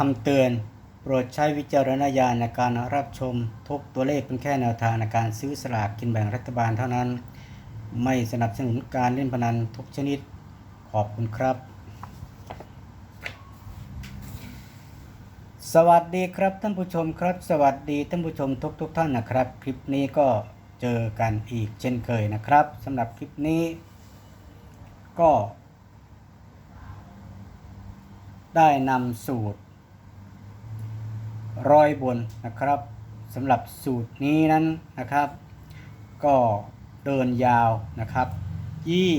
คำเตือน โปรดใช้วิจารณญาณในการรับชมทุกตัวเลขเป็นแค่แนวทางในการซื้อสลากกินแบ่งรัฐบาลเท่านั้น ไม่สนับสนุนการเล่นพนันทุกชนิด ขอบคุณครับ สวัสดีครับท่านผู้ชมครับ สวัสดีท่านผู้ชมทุกทุกท่านนะครับ คลิปนี้ก็เจอกันอีกเช่นเคยนะครับสำหรับคลิปนี้ ก็ได้นำสูตร ร้อยบนนะครับสำหรับสูตรนี้นั้นนะครับ ก็เดินยาวนะครับยี่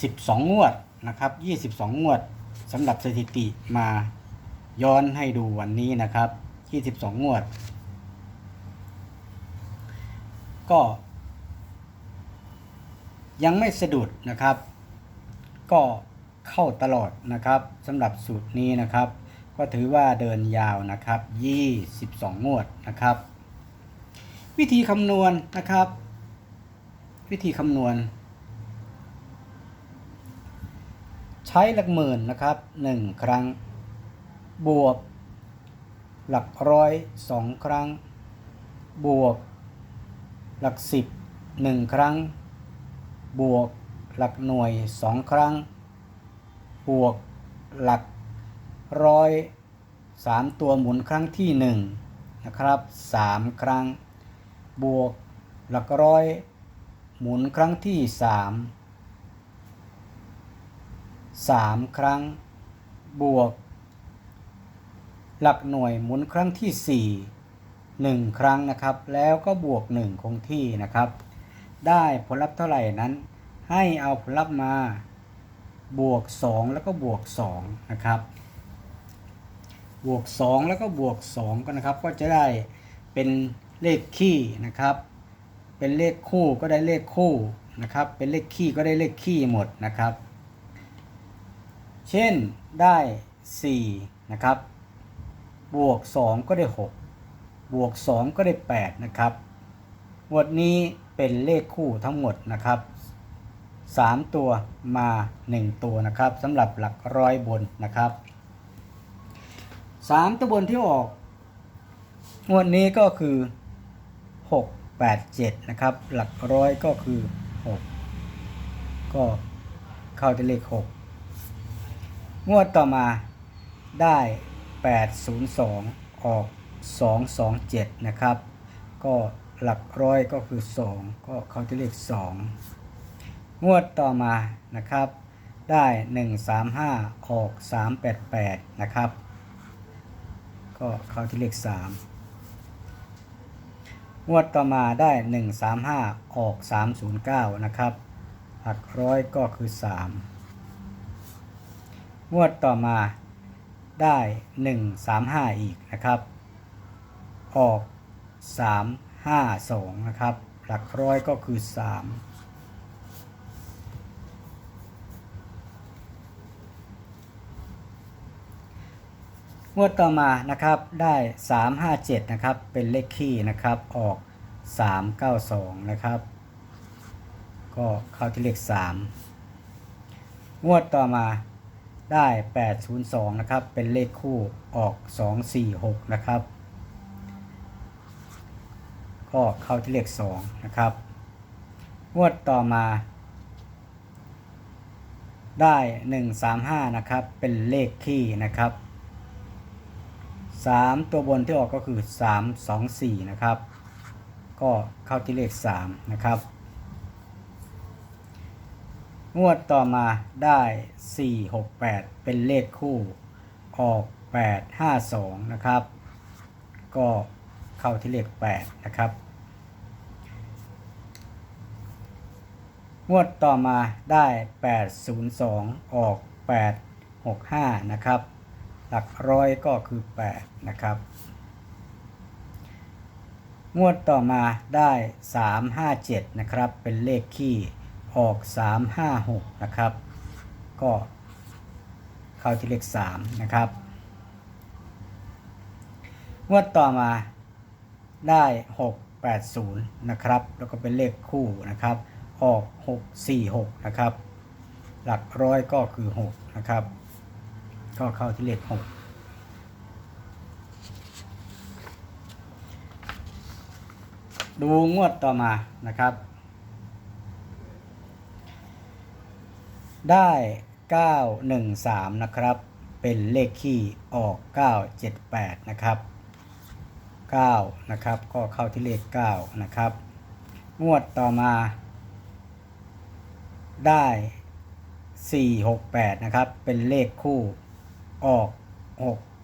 สิบสองงวดนะครับยี่สิบสองงวดสำหรับสถิติมาย้อนให้ดูวันนี้นะครับยี่สิบสองงวด ก็ยังไม่สะดุดนะครับ ก็เข้าตลอดนะครับสำหรับสูตรนี้นะครับ ก็ถือว่าเดินยาวนะครับ 22 งวดนะครับ วิธีคำนวณนะครับ วิธีคำนวณ ใช้หลักหมื่นนะครับ 1 ครั้ง บวก หลักร้อยสองครั้ง บวก หลักสิบหนึ่งครั้ง บวก หลักหน่วยสองครั้ง บวก หลัก ร้อยสามตัวหมุนครั้งที่หนึ่งนะครับสามครั้ง บวกหลักร้อยหมุนครั้งที่สามสามครั้ง บวก หลักหน่วยหมุนครั้งที่สี่หนึ่งครั้งนะครับ แล้วก็บวกหนึ่งคงที่นะครับ ได้ผลลัพธ์เท่าไหร่นั้น ให้เอาผลลัพธ์มาบวก 2 แล้วก็บวก2นะครับ บวก 2 แล้วก็บวก2ก็นะครับ ก็จะได้เป็นเลขคี่นะครับ เป็นเลขคู่ก็ได้เลขคู่นะครับ เป็นเลขคี่ก็ได้เลขคี่หมดนะครับ เช่นได้4นะครับ บวก 2 ก็ได้ 6 บวก 2 ก็ได้ 8 นะครับหมวดนี้เป็นเลขคู่ทั้งหมดนะครับ 3 ตัวมา 1 ตัวนะครับสำหรับหลักร้อยบนนะครับ 3ตัวบนที่ออก งวดนี้ก็คือ6 8 7นะครับ หลักร้อยก็คือ6ก็เข้าที่เลข6งวดต่อมาได้802ออก227นะครับ ก็หลักร้อยก็คือ2ก็เข้าที่เลข2งวดต่อมานะครับได้ 135 ออก 388 นะครับ ก็เข้าที่เลข3งวดต่อมาได้ 135 ออก 309 นะครับ หลักร้อยก็คือ 3 งวดต่อมาได้ 135 อีกนะครับ ออก 352 นะครับ หลักร้อยก็คือ 3 งวดต่อมานะครับได้ 357 นะครับเป็นเลขคี่นะครับออก 392 นะครับ ก็เข้าที่เลข 3 งวดต่อมาได้ 802 นะครับเป็นเลขคู่ออก 246 นะครับ ก็เข้าที่เลข 2 นะครับ งวดต่อมาได้ 135 นะครับ เป็นเลขคี่นะครับ 3 ตัวบนที่ออกก็คือ 3 2 4 นะครับ ก็เข้าที่เลข 3 นะครับ งวดต่อมาได้ 4 6 8 เป็นเลขคู่ออก 8 5 2 นะครับ ก็เข้าที่เลข 8 นะครับ งวดต่อมาได้ 802 ออก 865 นะครับ หลักร้อยก็คือ 8 นะครับ งวดต่อมาได้ 357 นะครับ เป็นเลขคี่ออก 356 นะครับ ก็เข้าที่เลข 3 นะครับ งวดต่อมาได้ 680 นะครับ แล้วก็เป็นเลขคู่นะครับ ออก 646 นะครับ หลักร้อยก็คือ 6 นะครับ ก็เข้าที่เลขหกดูงวดต่อมานะครับ ได้ 913 นะครับ เป็นเลขคี่ออก 978 นะครับ 9 นะครับ ก็เข้าที่เลข 9 นะครับ งวดต่อมา ได้ 468 นะครับ เป็นเลขคู่ ออก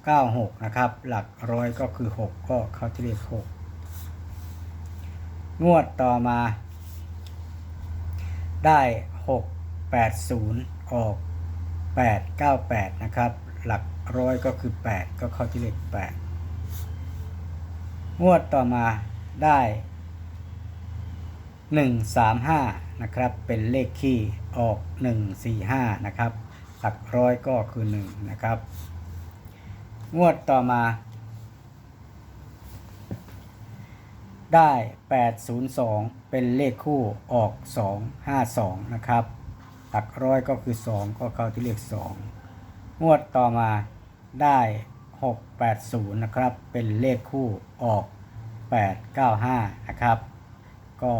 696 นะครับ หลักร้อยก็คือ 6 ก็เข้าที่เลข6งวดต่อมา ได้ 680 ออก 898 นะครับ หลักร้อยก็คือ 8 ก็เข้าที่เลข8งวดต่อมาได้ 135 นะครับ เป็นเลขคี่ออก 145 นะครับ หลักร้อยก็คือ1นะครับ งวดต่อมา ได้ 802 เป็นเลขคู่ออก 252 นะครับ หลักร้อยก็คือ 2 ก็เข้าที่เลข 2 งวดต่อมาได้ 680 นะครับ เป็นเลขคู่ออก 895 นะครับ ก็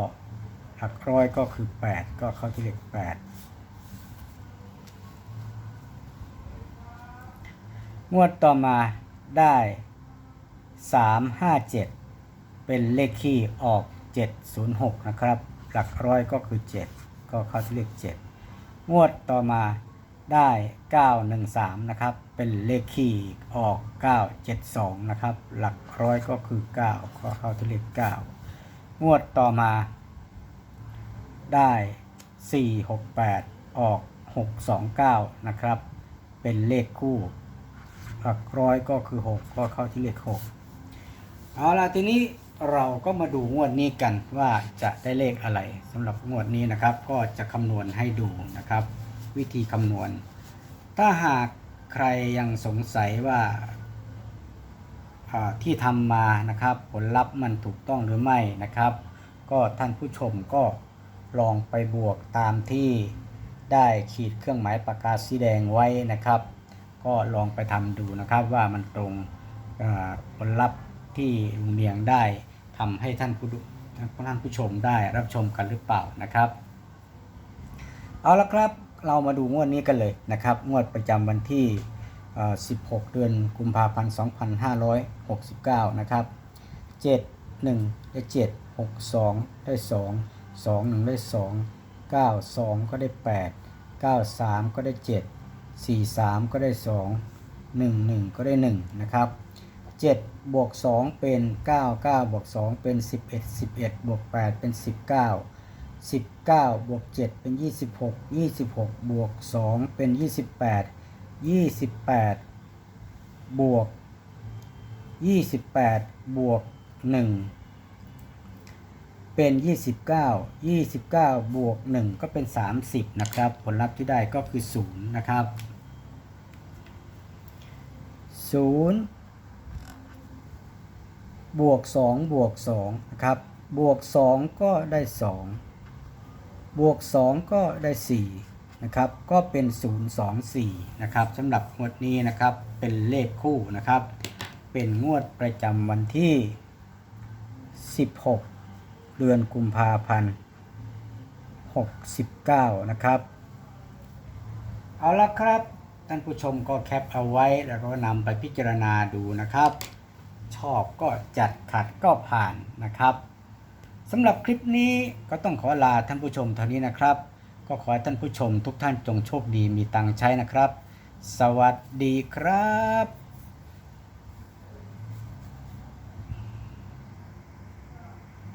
หลักร้อยก็คือ 8 ก็เข้าที่เลข 8 งวดต่อมาได้ 357 เป็นเลขคี่ออก 706 นะครับ หลักร้อยก็คือ 7 ก็เข้าที่เลข 7 งวดต่อมาได้ 913 นะครับ เป็นเลขคี่ออก 972 นะครับ หลักร้อยก็คือ 9 ก็เข้าที่เลข 9 งวดต่อมาได้ 468 ออก 629 นะครับ เป็นเลขคู่ หลักร้อยก็คือ 6 ก็เข้าที่เลข6เอาล่ะทีนี้เราก็มาดูงวดนี้กันว่าจะได้เลขอะไรสำหรับงวดนี้นะครับ ก็จะคำนวณให้ดูนะครับ วิธีคำนวณ ถ้าหากใครยังสงสัยว่าอ่าที่ทำมานะครับ ผลลัพธ์มันถูกต้องหรือไม่นะครับ ก็ท่านผู้ชมก็ลองไปบวกตามที่ได้ขีดเครื่องหมายปากกาสีแดงไว้นะครับ ก็ลองไปทำดูนะครับว่ามันตรงผลลัพธ์ที่ลุงเลียงได้ทำให้ท่านผู้ดูท่านผู้ชมได้รับชมกันหรือเปล่านะครับ เอาละครับเรามาดูงวดนี้กันเลยนะครับ งวดประจำวันที่ 16 เดือนกุมภาพันธ์ 2569 นะครับ 7 1 ได้ 7 6 2 ได้ 2 2 1 ได้ 2 9 2 ก็ได้ 8 9 3 ก็ได้ 7 4 3 ก็ได้ 2 1 1 ก็ได้ 1 นะครับ 7 บวก 2 เป็น 9 9 บวก 2 เป็น 11 11 บวก 8 เป็น 19 19 บวก 7 เป็น 26 26 บวก 2 เป็น 28 28 บวก 28 บวก 1 เป็น 29 29 บวก 1 ก็เป็น 30 นะครับ ผลลัพธ์ที่ได้ก็คือ 0 นะครับ 0 บวก 2 บวก 2 นะครับ บวก 2 ก็ได้ 2 บวก 2 ก็ได้ 4 นะครับ ก็เป็น 0 2 4 นะครับสำหรับงวดนี้นะครับ เป็นเลขคู่นะครับ เป็นงวดประจำวันที่ 16 เดือนกุมภาพันธ์69 นะครับ เอาละครับท่านผู้ชมก็แคปเอาไว้แล้วก็นำไปพิจารณาดูนะครับ ชอบก็จัดขัดก็ผ่านนะครับสำหรับคลิปนี้ก็ต้องขอลาท่านผู้ชมเท่านี้นะครับ ก็ขอให้ท่านผู้ชมทุกท่านจงโชคดีมีตังค์ใช้นะครับ สวัสดีครับ